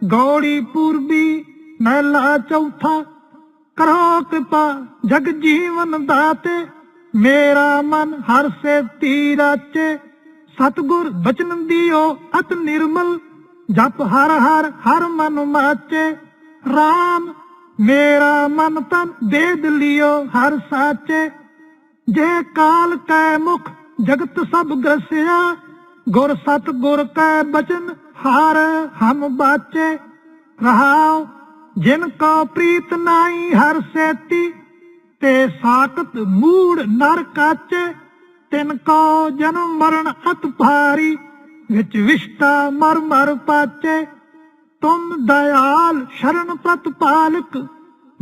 ਗੌੜੀ ਪੂਰਬੀ ਮਹਿਲਾ ਚੌਥਾ ਕਰੋ ਕਿਰਪਾ ਜਗ ਜੀਵਨ ਦਾਤੇ, ਮੇਰਾ ਮਨ ਹਰ ਸੇ ਤੀਰਾਚੇ, ਸਤਗੁਰ ਬਚਨ ਦਿਓ ਅਤ ਨਿਰਮਲ, ਜਪ ਹਰ ਹਰ ਹਰ ਮਨ ਮਾਚੇ RAM ਮੇਰਾ ਮਨ ਤਨ ਦੇਦ ਲਿਓ ਹਰ ਸਾਚੇ, ਜੇ ਕਾਲ ਕੈ ਮੁਖ ਜਗਤ ਸਭ ਗਰਸਿਆ, ਗੁਰ ਸਤ ਗੁਰ ਕੈ ਬਚਨ ਹਰ ਹਮ ਬਾਚੇ ਰਹਾਉ, ਜਿਨ ਕੋ ਪ੍ਰੀਤ ਨਾਈ ਹਰ ਸੇਤੀ, ਤੇ ਸਾਖਤ ਮੂੜ ਨਰ ਕਾਚੇ, ਤਿਨ ਕੋ ਜਨਮ ਮਰਨ ਅਤ ਭਾਰੀ, ਵਿੱਚ ਵਿਸ਼ਟਾ ਮਰ ਮਰ ਪਾਚੇ। ਤੁਮ ਦਇਆਲ ਸ਼ਰਨ ਪ੍ਰਤਪਾਲਕ,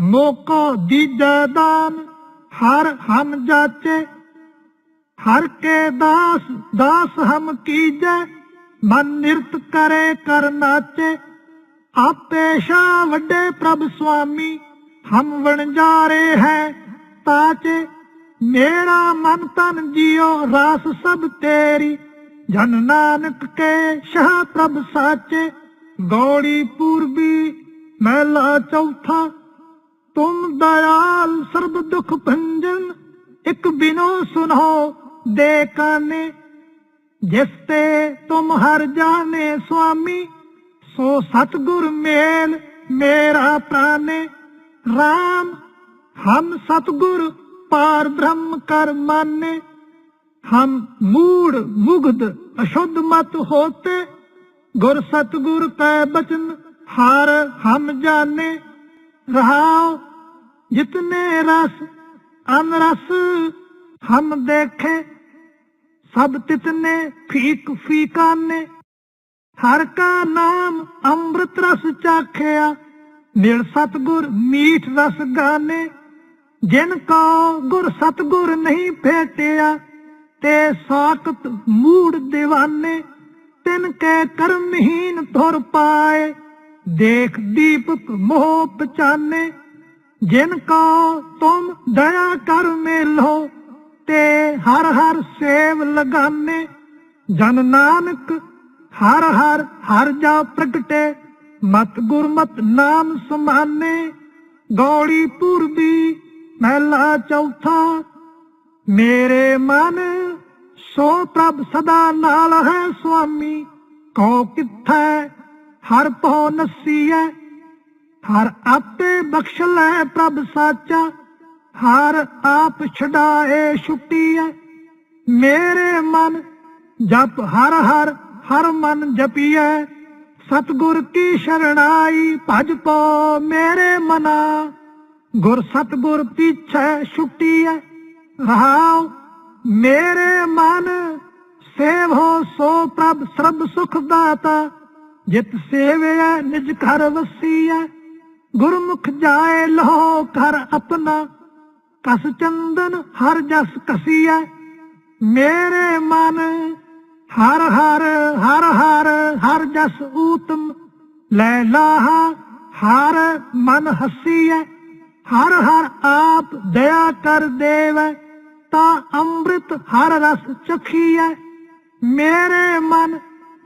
ਮੋਕੋ ਦੀਜੈ ਦਾਨ, ਹਰ ਹਮ ਜਾਚੇ। ਹਰ ਕੇ ਦਾਸ ਦਾਸ ਹਮ ਕੀਜੈ ਮਨ ਨਿਰਤ ਕਰੇ ਕਰ ਨਾਚੇ, ਆਪੇ ਸ਼ਾ ਵੱਡੇ ਪ੍ਰਭ ਸੁਆਮੀ, ਹਮ ਵਣਜਾਰੇ ਹੈ ਤਾਚੇ। ਮੇਰਾ ਮਨ ਤਨ ਜਿਉ ਰਾਸ ਸਭ ਤੇਰੀ, ਜਨ ਨਾਨਕ ਕੇ ਸ਼ਾਹ ਪ੍ਰਭ ਸਾਚੇ। ਗੌੜੀ ਪੂਰਬੀ, ਮਹਿਲਾ ਚੌਥਾ, ਤੁਮ ਦਇਆਲ ਸਰਬ ਦੁਖ ਭੰਜਨ, ਇਕ ਬਿਨੋ ਸੁਨੋ ਦੇ ਕਾਨੇ। जिससे तुम हर जाने स्वामी सो सतगुर मेल मेरा प्राणे राम हम सतगुर पार ब्रह्म कर माने हम मूड मुग्ध अशुद्ध मत होते गुर सतगुर कै बचन हार हम जाने रहाओ जितने रस अनरस हम देखें सब ਤਿਤਨੇ फीक फीका ने हर का नाम अमृत रस चाखया निर सतगुर मीठ रस गाने ਜਿਨ ਕੋ ਗੁਰ ਸਤਗੁਰ ਨਹੀਂ ਫੇਟਿਆ ਤੇ ਸਾਖਤ ਮੂੜ دیਵਾਨੇ ਤਿਨ ਕੈ ਕਰਮਹੀਨ ਧੁਰ ਪਾਏ, ਦੇਖ ਦੀਪਕ ਮੋਹ ਪਚਾਨੇ ਜਿਨ ਕੋ ਤੁਮ ਦਇਆ ਕਰ ਮੇਲੋ ਤੇ ਹਰ ਹਰ ਸੇਵ ਲਗਾਨੇ। ਜਨ ਨਾਨਕ ਹਰ ਹਰ ਹਰ ਜਾ ਪ੍ਰਗਟੇ। ਮਤ ਗੁਰਮਤ ਨਾਮ ਸਮਾਨੇ। ਗੌੜੀ ਪੂਰਬੀ ਮਹਿਲਾ ਚੌਥਾ। ਮੇਰੇ ਮਨ ਸੋ ਪ੍ਰਭ ਸਦਾ ਨਾਲ ਹੈ ਸੁਆਮੀ। ਕੋ ਕਿੱਥੈ ਹਰ ਪੋ ਨਸੀਐ। ਹਰ ਆਪੇ ਬਖਸ਼ ਲੈ ਪ੍ਰਭ ਸਾਚਾ। ਹਰ ਆਪ ਛਡਾਏ ਛੁੱਟੀਐ ਮੇਰੇ ਮਨ ਜਪ ਹਰ ਹਰ ਹਰ ਮਨ ਜਪੀਐ। ਸਤਗੁਰ ਕੀ ਸ਼ਰਣਾਈ ਭਜ ਪੋ ਮੇਰੇ ਮਨਾ। ਗੁਰ ਸਤਗੁਰ ਪੀਛੇ ਛੁੱਟੀਐ। ਰਹਾਉ ਮੇਰੇ ਮਨ, ਸੇਵੋ ਸੋ ਪ੍ਰਭ ਸਰਬ ਸੁਖ ਦਾਤਾ। ਜਿਤ ਸੇਵਿਆ ਨਿਜ ਘਰ ਵਸੀਐ। ਗੁਰਮੁਖ ਜਾਏ ਲੋ ਘਰ ਆਪਣਾ। ਕਸ ਚੰਦਨ ਹਰ ਜਸ ਕਸੀਐ। ਮੇਰੇ ਮਨ ਹਰ ਹਰ ਹਰ ਹਰ ਹਰ ਜਸ ਊਤਮ ਲੈ ਲਾਹਾ, ਹਰ ਮਨ ਹਸੀਐ। ਹਰ ਹਰ ਆਪ ਦਇਆ ਕਰ ਦੇਵੈ, ਤਾਂ ਅੰਮ੍ਰਿਤ ਹਰ ਰਸ ਚਖੀਐ। ਮੇਰੇ ਮਨ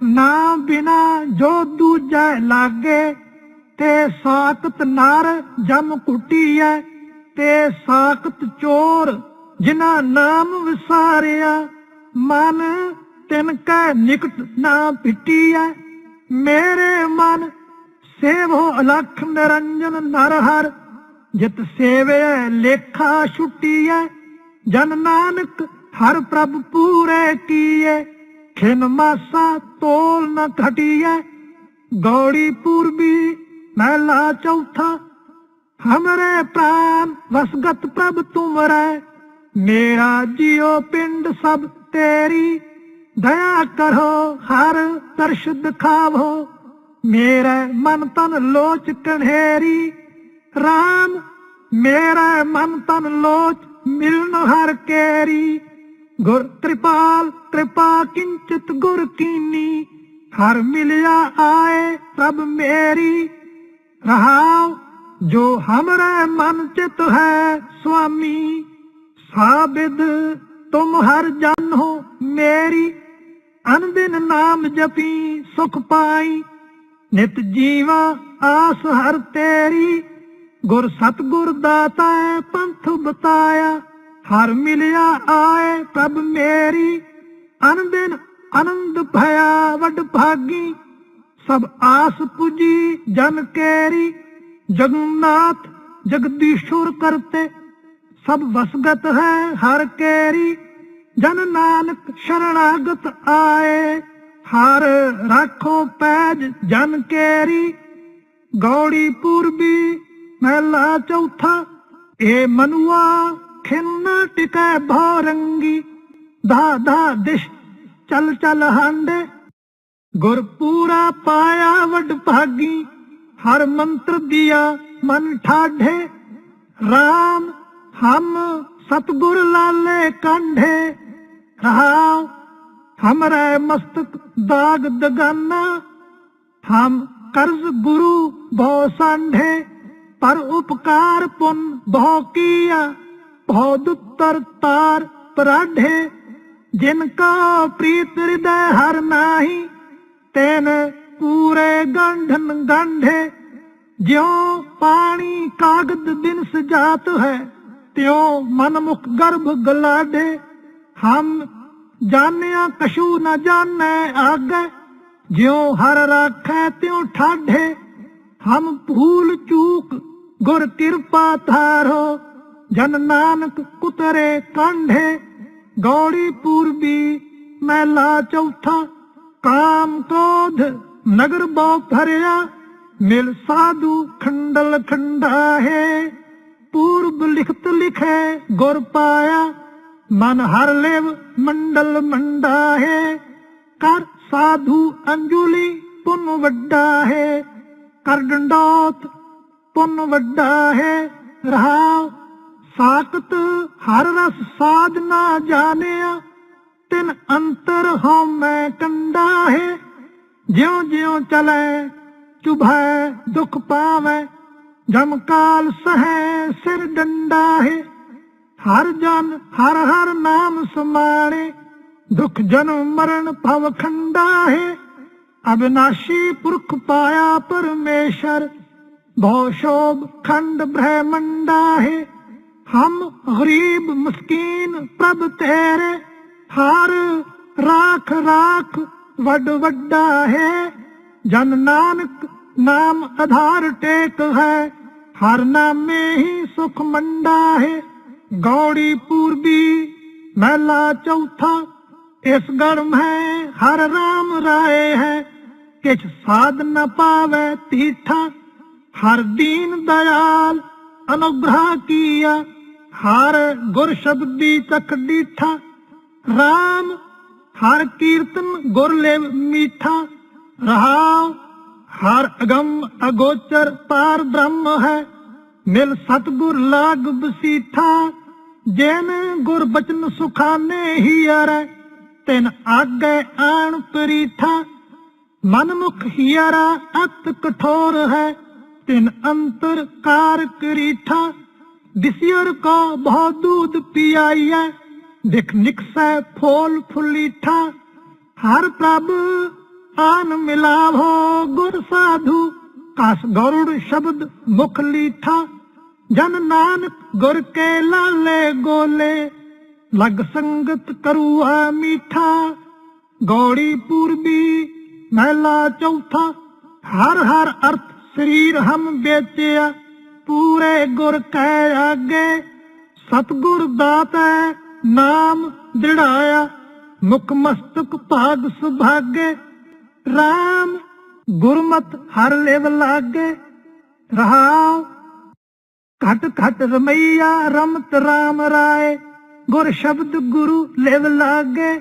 ਨਾ ਬਿਨਾ ਜੋ ਦੂਜੈ ਲਾਗੇ, ਤੇ ਸਾਖਤ ਨਾਰ ਜਮ ਕੁਟੀਐ। ਤੇ ਸਾਖਤ ਚੋਰ, ਜਿਨ੍ਹਾਂ ਨਾਮ ਵਿਸਾਰਿਆ, ਮਨ ਤਿਨ ਕੈ ਨਿਕਟ ਨਾ ਪਿਟੀਐ। ਮੇਰੇ ਮਨ ਸੇਵੋ ਅਲਖ ਨਿਰੰਜਨ ਨਰ ਹਰ, ਜਿਤ ਸੇਵੇ ਲੇਖਾ ਛੁੱਟੀਐ। ਜਨ ਨਾਨਕ ਹਰ ਪ੍ਰਭ ਪੂਰੇ ਕੀਏ ਖਿਨ ਮਾਸਾ ਤੋਲ ਨ ਘਟੀਐ। ਗੌੜੀ ਪੂਰਬੀ, ਮਹਿਲਾ ਚੌਥਾ ਹਮਰੇ ਪ੍ਰਾਨ ਵਸਗਤ ਪ੍ਰਭ ਤੁਮਰੈ ਮੇਰਾ ਜਿਉ ਪਿੰਡ ਸਭ ਤੇਰੀ ਦਇਆ ਕਰੋ ਹਰ ਦਰਸ਼ ਦਿਖਾਵੋ ਮੇਰੇ ਮਨ ਤਨ ਲੋਚ ਕਣੇਰੀ RAM ਮੇਰਾ ਮਨ ਤਨ ਲੋਚ ਮਿਲਨ ਹਰ ਕੇਰੀ ਗੁਰ ਤ੍ਰਿਪਾਲ ਕਿਰਪਾ ਕਿੰਚਿਤ ਗੁਰ ਕੀਨੀ ਹਰ ਮਿਲਿਆ ਆਏ ਪ੍ਰਭ ਮੇਰੀ ਰਹਾਉ ਜੋ ਹਮਰੇ ਮਨ ਚਿਤ ਹੈ ਸੁਆਮੀ ਸਾਬਿਦ ਤੁਮ ਹਰ ਜਨ ਹੋ ਮੇਰੀ, ਅਨਦਿਨ ਨਾਮ ਜਪੀ ਸੁਖ ਪਾਈ, ਨਿਤ ਜੀਵਾ ਆਸ ਹਰ ਤੇਰੀ, ਗੁਰ ਸਤਗੁਰ ਦਾਤਾ ਪੰਥ ਬਤਾਇਆ, ਹਰ ਮਿਲਿਆ ਆਏ ਪ੍ਰਭ ਮੇਰੀ, ਅਨੰਦਿਨ ਆਨੰਦ ਭਇਆ ਵੱਡ ਭਾਗੀ, ਸਭ ਆਸ ਪੁਜੀ ਜਨ ਕੇਰੀ ਜਗਨਨਾਥ ਜਗਦੀਸ਼ੁਰ ਕਰਤੇ, ਸਭ ਵਸਗਤ ਹੈ ਹਰ ਕੇਰੀ, ਜਨ ਨਾਨਕ ਸ਼ਰਣਾਗਤ ਆਏ, ਹਰ ਰਾਖੋ ਪੈਜ ਜਨ ਕੇਰੀ, ਗੌੜੀ ਪੂਰਬੀ ਮਹਿਲਾ ਚੌਥਾ, ਏ ਮਨੁਆ ਖਿੰਨ ਟਿਕੈ ਭੌਰੰਗੀ ਦਾ ਧਾ ਦਿਸ਼ ਚਲ ਚਲ ਹੰਡੇ, ਗੁਰਪੂਰਾ ਪਾਇਆ ਵੱਡ ਭਾਗੀ ਹਰ ਮੰਤਰ ਦਿਆ ਮਨ ਠਾਢੇ। RAM ਹਮ ਸਤਗੁਰ ਲਾਲੇ ਕੰਢੇ। ਰਹਾਉ ਹਮਰੇ ਮਸਤਕ ਦਾਗ ਦਗਾਨਾ। ਹਮ ਕਰਜ਼ ਗੁਰੂ ਭਉ ਸੰਢੇ। ਪਰ ਉਪਕਾਰ ਪੁਨ ਭਉ ਕੀਆ। ਭਉ ਦੁਤਰ ਤਾਰ ਪਰਾਢੇ ਜਿਨ ਕਾ ਪ੍ਰੀਤ ਹਿਰਦੈ ਹਰ ਨਾਹੀ, ਤੈਨ ਪੂਰੇ ਗੰਢਨ ਗੰਢੇ, ਜਿਉ ਪਾਣੀ ਕਾਗਦ ਬਿਨ ਸਜਾਤ ਹੈ, ਤਿਉ ਮਨ ਮੁਖ ਗਰਭ ਗਲਾਡੇ। ਹਮ ਜਾਣਿਆ ਕਛੂ ਨ ਜਾਣੈ ਆਗੇ, ਜਿਉ ਹਰ ਰਾਖੈ ਤਿਉ ਠਾਢੇ। ਹਮ ਭੂਲ ਚੂਕ ਗੁਰ ਕਿਰਪਾ ਧਾਰੋ, ਜਨ ਨਾਨਕ ਕੁਤਰੇ ਕੰਢੇ। ਗੌੜੀ ਪੂਰਬੀ, ਮਹਿਲਾ ਚੌਥਾ, ਕਾਮ ਕ੍ਰੋਧ ਨਗਰ ਬਹੁ ਭਰਿਆ ਮਿਲ ਸਾਧੂ ਖੰਡਲ ਖੰਡਾ ਹੈ। ਪੂਰਬ ਲਿਖਤ ਲਿਖੇ ਗੁਰ ਪਾਇਆ, ਮਨ ਹਰ ਲੇਵ ਮੰਡਲ ਮੰਡਾ ਹੈ। ਕਰ ਸਾਧੂ ਅੰਜੁਲੀ ਪੁੰਨ ਵੱਡਾ ਹੈ, ਕਰ ਡੰਡੋਤ ਪੁੰਨ ਵੱਡਾ ਹੈ। ਰਹਾ ਸਾਖਤ ਹਰ ਰਸ ਸਾਧ ਨਾ ਜਾਣਿਆ, ਤਿਨ ਅੰਤਰ ਹਉਮੈ ਕੰਡਾ ਹੈ। ਜਿਉ ਜਿਉ ਚਲੇ, ਚੁਭੈ, ਦੁਖ ਪਾਵੈ, ਜਮ ਕਾਲ ਸਹੈ ਸਿਰ ਡੰਡਾ ਹੈ ਹਰ ਜਨ, ਹਰ ਹਰ ਨਾਮ ਸਮਾਣੇ, ਦੁਖ ਜਨਮ ਮਰਨ ਭਵ ਖੰਡਾ ਹੈ ਅਬਿਨਾਸ਼ੀ ਪੁਰਖ ਪਾਇਆ ਪਰਮੇਸ਼ਰ, ਬਹੁ ਸ਼ੋਭ ਖੰਡ ਬ੍ਰਹਮੰਡਾ ਹੈ ਹਮ ਗਰੀਬ ਮਸਕੀਨ ਪ੍ਰਭ ਤੇਰੇ, ਹਰ ਰਾਖ ਰਾਖ ਵੱਡ ਵੱਡਾ ਹੈ। ਜਨ ਨਾਨਕ ਨਾਮ ਆਧਾਰ ਟੇਕ ਹੈ। ਹਰ ਨਾਮੇ ਹੀ ਸੁਖ ਮੰਡਾ ਹੈ। ਗੌੜੀ ਪੂਰਬੀ ਮਹਿਲਾ ਚੌਥਾ, ਇਸ ਗਰਮ ਹੈ, ਹਰ ਰਾਮ ਰਾਏ ਹੈ। ਕਿਛ ਸਾਧ ਨ ਪਾਵੇ ਤੀਠਾ, ਹਰ ਦੀਨ ਦਇਆਲ ਅਨੁਗ੍ਰਹ ਕੀਆ। ਹਰ ਗੁਰ ਸ਼ਬਦੀ ਚਖ ਡੀਠਾ RAM ਹਰ ਕੀਰਤਨ ਗੁਰ ਲੇਵ ਮੀਠਾ, ਰਹਾਉ, ਹਰ ਅਗੰਮ ਅਗੋਚਰ ਪਾਰ ਬ੍ਰਹਮ ਹੈ। ਮਿਲ ਸਤਗੁਰ ਲਾਗ ਬਸੀਠਾ, ਜਿਨ ਗੁਰ ਬਚਨ ਸੁਖਾਨੇ ਹੀ ਅਰੈ। ਤਿਨ ਆਗੇ ਆਣ ਪਰੀਠਾ ਮਨ ਮੁਖ ਹੀਰਾ ਅਤ ਕਠੋਰ ਹੈ। ਤਿਨ ਅੰਤਰ ਕਾਰ ਕਰੀਠਾ ਦਿਸਿਰ ਕੋ ਬਹੁ ਦੂਧ ਪਿਆਈਐ। ਦਿਖ ਨਿਕਸੈ ਫੋਲ ਫੁਲੀਠਾ, ਹਰ ਪ੍ਰਭ ਆਨ ਮਿਲਾਵੋ ਗੁਰ ਸਾਧੂ। ਕਸ ਗੌਰੜ ਸ਼ਬਦ ਮੁਖ ਲੀਠਾ, ਜਨ ਨਾਨਕ ਗੁਰ ਕੇ ਲਾਲੇ ਗੋਲੇ। ਲਗ ਸੰਗਤ ਕਰੂਆ ਮੀਠਾ, ਗੌੜੀ ਪੂਰਬੀ ਮਹਿਲਾ ਚੌਥਾ। ਹਰ ਹਰ ਅਰਥ ਸਰੀਰ ਹਮ ਵੇਚਿਆ, ਪੂਰੇ ਗੁਰ ਕੈ ਆਗੇ। ਸਤਗੁਰ ਦਾਤੈ ਨਾਮ ਦ੍ਰਿੜਾਇਆ ਮੁਖ ਮਸਤਕ ਭਾਗ ਸੁਭਾਗੇ। RAM ਗੁਰਮਤ ਹਰ ਲੇਵ ਲਾਗੇ। ਰਹਾਉ, ਘਟ ਘਟ ਰਮਈਆ, ਰਮਤ RAM ਰਾਏ। ਗੁਰ ਸ਼ਬਦ ਗੁਰੂ ਲੇਵ ਲਾਗੇ।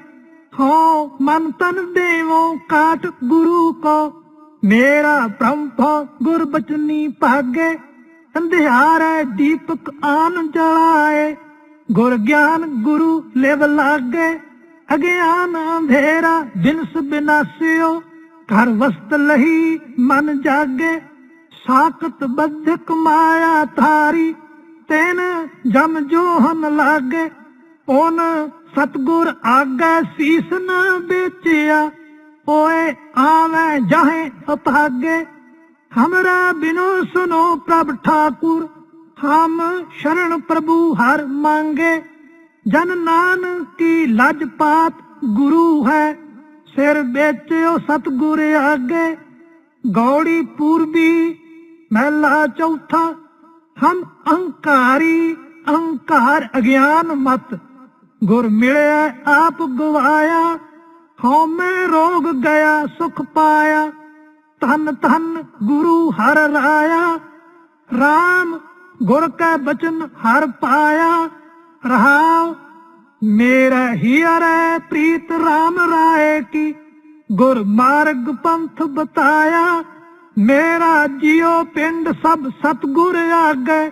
ਹੋ ਮਨ ਤਨ ਦੇਵੋ, ਕਾਟ ਗੁਰੂ ਕੋ। ਮੇਰਾ ਬ੍ਰਹਮ ਗੁਰ ਬਚਨੀ ਭਾਗੇ। ਅੰਧਿਆਰੇ ਦੀਪਕ ਆਨ ਜਲਾਏ। ਗੁਰ ਗਿਆਨ ਗੁਰੂ ਲੇਵ ਲਾਗੇ ਅਗਿਆਨ ਅੰਧੇਰਾ ਬਿਨਸ ਬਿਨਾਸਿਓ ਘਰ ਵਸਤ ਲਹੀ ਮਨ ਜਾਗੇ ਸਾਖਤ ਬੱਧਕ ਮਾਇਆ ਧਾਰੀ ਤੈਨ ਜਮ ਜੋਹਨ ਲਾਗੇ ਓਨ ਸਤਗੁਰ ਆਗੇ ਸੀਸ ਨਾ ਵੇਚਿਆ ਓਏ ਆਵੇਂ ਜਾਹੇ ਅਪਾਗੇ हमरा बिनु सुनो प्रभ ठाकुर ਹਮ ਸ਼ਰਨ ਪ੍ਰਭੂ ਹਰ ਮੰਗੇ। ਜਨ ਨਾਨ ਕੀ ਲਜ ਪਾਤ ਗੁਰੂ ਹੈ, ਸਿਰ ਵੇਚਿਓ ਸਤਗੁਰ ਆਗੇ। ਗੌੜੀ ਪੂਰਬੀ ਮਹਿਲਾ ਚੌਥਾ, ਹਮ ਅਹੰਕਾਰੀ, ਅਹੰਕਾਰ ਅਗਿਆਨ ਮਤ। ਗੁਰ ਮਿਲਿਆ, ਆਪ ਗਵਾਇਆ, ਹਉਮੈ ਰੋਗ ਗਿਆ, ਸੁਖ ਪਾਇਆ। ਧਨ ਧਨ ਗੁਰੂ ਹਰ ਰਾਇਆ। RAM ਗੁਰ ਕੈ ਬਚਨ ਹਰ ਪਾਇਆ, ਰਹਾਉ, ਮੇਰਾ ਹੀਰੇ ਪ੍ਰੀਤ RAM ਰਾਏ ਕੀ। ਗੁਰ ਮਾਰਗ ਪੰਥ ਬਤਾਇਆ, ਮੇਰਾ ਜਿਉ ਪਿੰਡ ਸਭ ਸਤਗੁਰ ਆਗੇ।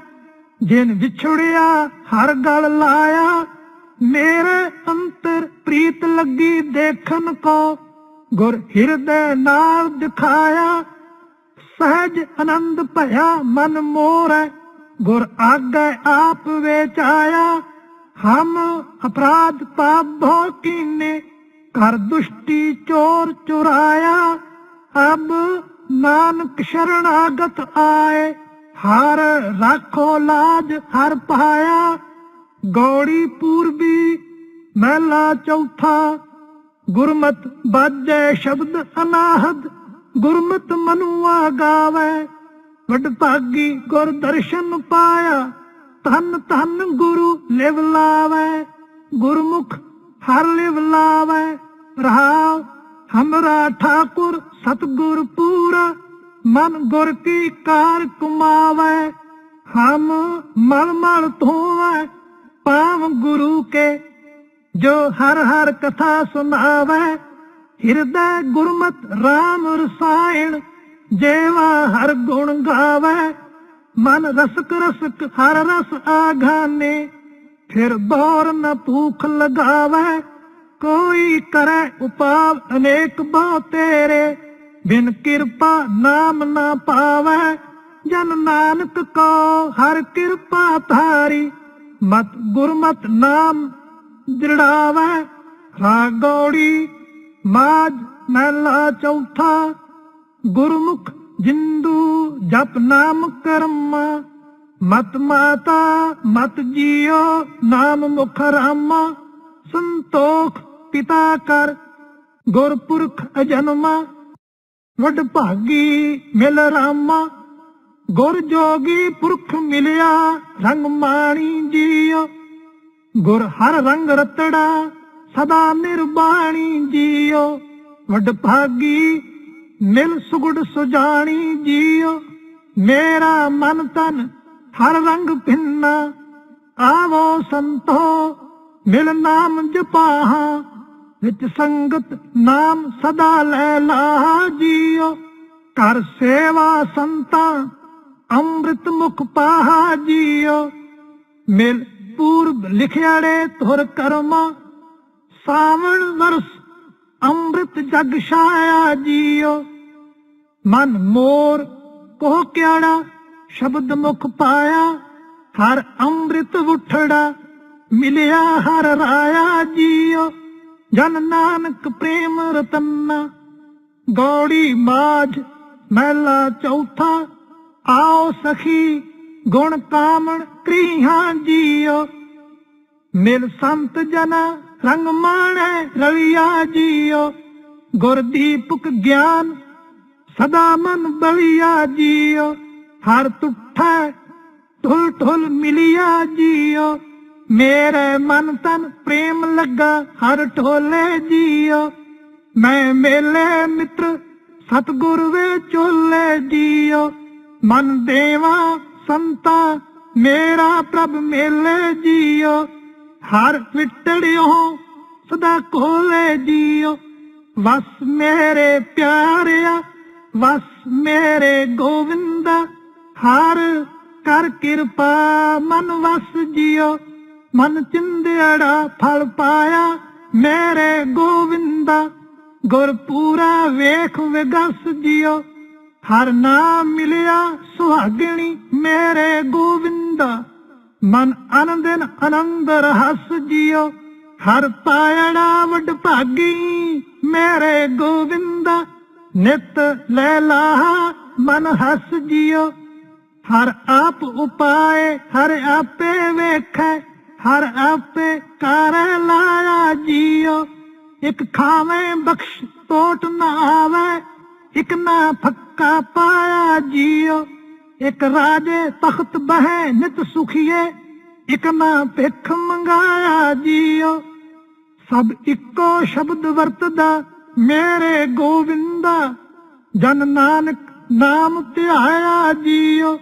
ਜਿਨ ਵਿਛੜਿਆ ਹਰ ਗਲ ਲਾਇਆ, ਮੇਰੇ ਅੰਤਰ ਪ੍ਰੀਤ ਲੱਗੀ ਦੇਖਣ ਕੋ। ਗੁਰ ਹਿਰਦੇ ਨਾਲ ਦਿਖਾਇਆ, ਸਹਿਜ ਆਨੰਦ ਭਇਆ ਮਨ ਮੋਰੈ। ਗੁਰ ਆਗੇ ਆਪ ਵੇਚਾਇਆ, ਹਮ ਅਪਰਾਧ ਪਾਪ ਭੋ ਕੀਨੇ ਕਰ ਦੁਸ਼ਟੀ ਚੋਰ ਚੁਰਾਇਆ, ਅਬ ਨਾਨਕ ਸ਼ਰਣਾਗਤ ਆਏ, ਹਰ ਰੱਖੋ ਲਾਜ ਹਰ ਪਾਇਆ, ਗੌੜੀ ਪੂਰਬੀ ਮਹਿਲਾ ਚੌਥਾ, ਗੁਰਮਤ ਬਾਜੈ ਸ਼ਬਦ ਅਨਾਹਦ, ਗੁਰਮਤ ਮਨੁਆ ਗਾਵੇ ਵਡ ਭਾਗੀ ਗੁਰ ਦਰਸ਼ਨ ਪਾਇਆ, ਧੰਨ ਧੰਨ ਗੁਰੂ ਲਿਵ ਲਾਵੇ, ਗੁਰਮੁਖ ਹਰ ਲਿਵ ਲਾਵੇ। ਰਹਾਉ ਹਮਰਾ ਠਾਕੁਰ ਸਤਗੁਰ ਪੂਰਾ, ਮਨ ਗੁਰ ਕੀ ਕਾਰ ਕੁਮਾਵੇ। ਹਮ ਮਲ ਮਲ ਧੋਵੇ ਪਾਵ ਗੁਰੂ ਕੇ, ਜੋ ਹਰ ਹਰ ਕਥਾ ਸੁਨਾਵੇ ਹਿਰਦੈ ਗੁਰਮਤ RAM ਰਸਾਇਣ ਜੇਵਾ ਹਰ ਗੁਣ ਗਾਵੇ, ਮਨ ਰਸਕ ਰਸਕ ਹਰ ਰਸ ਆਘਾਨੇ। ਫਿਰ ਬੋਰ ਨ ਭੂਖ ਲਗਾਵੇ, ਕੋਈ ਕਰੇ ਉਪਾਵ ਅਨੇਕ ਬਹੁ ਤੇਰੇ। ਬਿਨ ਕਿਰਪਾ ਨਾਮ ਨਾ ਪਾਵੇ, ਜਨ ਨਾਨਕ ਕੋ ਹਰ ਕਿਰਪਾ ਧਾਰੀ। ਮਤ ਗੁਰਮਤ ਨਾਮ ਦ੍ਰਿੜਾਵੇ, ਰਾਗੌੜੀ ਮਾਜ ਮਹਿਲਾ ਚੌਥਾ। ਗੁਰਮੁਖ ਜਿੰਦੂ ਜਪ ਨਾਮ ਕਰਮ। ਮਤ ਮਾਤਾ, ਮਤ ਜੀਓ, ਨਾਮ ਮੁਖ ਰਾਮਾ। ਸੰਤੋਖ ਪਿਤਾ ਕਰ, ਗੁਰਪੁਰਖ ਅਜਨਮਾ। ਵਡ ਭਾਗੀ ਮਿਲ ਰਾਮਾ। ਗੁਰ ਜੋਗੀ ਪੁਰਖ ਮਿਲਿਆ, ਰੰਗ ਮਾਣੀ ਜੀਓ। ਗੁਰ ਹਰ ਰੰਗ ਰਤੜਾ, ਸਦਾ ਨਿਰਬਾਣੀ ਜੀਓ। ਵਡ ਭਾਗੀ ਮਿਲ ਸੁਗੜ ਸੁਜਾਣੀ ਜੀਓ, ਮੇਰਾ ਮਨ ਤਨ ਹਰ ਰੰਗ ਭਿੰਨਾ। ਆਵੋ ਸੰਤੋ, ਮਿਲ ਨਾਮ ਜਪਾਹਾ, ਵਿੱਚ ਸੰਗਤ ਨਾਮ ਸਦਾ ਲੈ ਲਾ ਜੀਓ। ਕਰ ਸੇਵਾ ਸੰਤਾ, ਅੰਮ੍ਰਿਤ ਮੁਖ ਪਾਹਾ ਜੀਓ। ਮਿਲ ਪੂਰਬ ਲਿਖਿਆੜੇ ਤੁਰ ਕਰਮਾ, ਸਾਵਣ ਵਰਸ ਅੰਮ੍ਰਿਤ ਜਗ ਛਾਇਆ ਜੀਓ। ਮਨ ਮੋਰ ਕੋਹ ਕਿਆੜਾ, ਸ਼ਬਦ ਮੁਖ ਪਾਇਆ। ਹਰ ਅੰਮ੍ਰਿਤ ਉਠੜਾ, ਮਿਲਿਆ ਹਰ ਰਾਇਆ ਜੀਓ। ਜਨ ਨਾਨਕ ਪ੍ਰੇਮ ਰਤਨਾ, ਗੌੜੀ ਮਾਝ, ਮਹਿਲਾ ਚੌਥਾ। ਆਓ ਸਖੀ ਗੁਣ ਕਾਮਣ ਕ੍ਰੀਹਾਂ ਜੀਓ। ਮਿਲ ਸੰਤ ਜਨਾ ਰੰਗ ਮਾਣੈ ਰਵਿਆ ਜੀਓ ਗੁਰ ਦੀਪਕ ਗਿਆਨ ਸਦਾ ਮਨ ਬਲਿਆ ਜੀਓ। ਹਰ ਤੁਠੈ ਢੁਲ ਢੁਲ ਮਿਲਿਆ ਜੀਓ, ਮੇਰੇ ਮਨ ਤਨ ਪ੍ਰੇਮ ਲੱਗਾ ਹਰ ਢੋਲੇ ਜੀਓ। ਮੈਂ ਮੇਲੇ ਮਿੱਤਰ ਸਤਗੁਰ ਵੇ ਚੋਲੇ ਜੀਓ। ਮਨ ਦੇਵਾ ਸੰਤਾ, ਮੇਰਾ ਪ੍ਰਭ ਮੇਲੇ ਜੀਓ। ਹਰ ਵਿਟੜਿਓ ਸਦਾ ਕੋਲੇ ਜੀਓ। ਵਸ ਮੇਰੇ ਪਿਆਰਿਆ, ਵਸ ਮੇਰੇ ਗੋਵਿੰਦਾ। ਹਰ ਕਰ ਕਿਰਪਾ, ਮਨ ਵਸ ਜੀਓ। ਮਨ ਚਿੰਦੜਾ ਫਲ ਪਾਇਆ ਮੇਰੇ ਗੋਵਿੰਦਾ। ਗੁਰ ਪੂਰਾ ਵੇਖ ਵਿਗਸ ਜਿਓ। ਹਰ ਨਾਮ ਮਿਲਿਆ ਸੁਹਾਗਣੀ ਮੇਰੇ ਗੋਵਿੰਦਾ। ਮਨ ਆਨੰਦਨ ਆਨੰਦ ਰਹਸ ਜੀਓ ਹਰ ਪਾਇਣਾ ਵੱਡ ਭਾਗੀ, ਮੇਰੇ ਗੋਵਿੰਦਾ, ਨਿਤ ਲੈ ਲਾਹਾ ਮਨ ਹੱਸ ਜਿਓ ਹਰ ਆਪ ਉਪਾਏ, ਹਰ ਆਪੇ ਵੇਖੈ, ਹਰ ਆਪੇ ਕਰ ਲਾਇਆ ਜੀਓ ਇੱਕ ਖਾਵੇਂ ਬਖਸ਼ ਟੋਟ ਨਾ ਆਵੇ, ਇੱਕ ਨਾ ਫੱਕਾ ਪਾਇਆ ਜੀਓ ਇਕ ਰਾਜੇ ਤਖਤ ਬਹਿ ਨਿਤ ਸੁਖੀਏ, ਇੱਕ ਨਾ ਭਿਖ ਮੰਗਾਇਆ ਜੀਓ। ਸਭ ਇੱਕੋ ਸ਼ਬਦ ਵਰਤਦਾ ਮੇਰੇ ਗੋਵਿੰਦਾ, ਜਨ ਨਾਨਕ ਨਾਮ ਧਿਆਇਆ ਜੀਓ।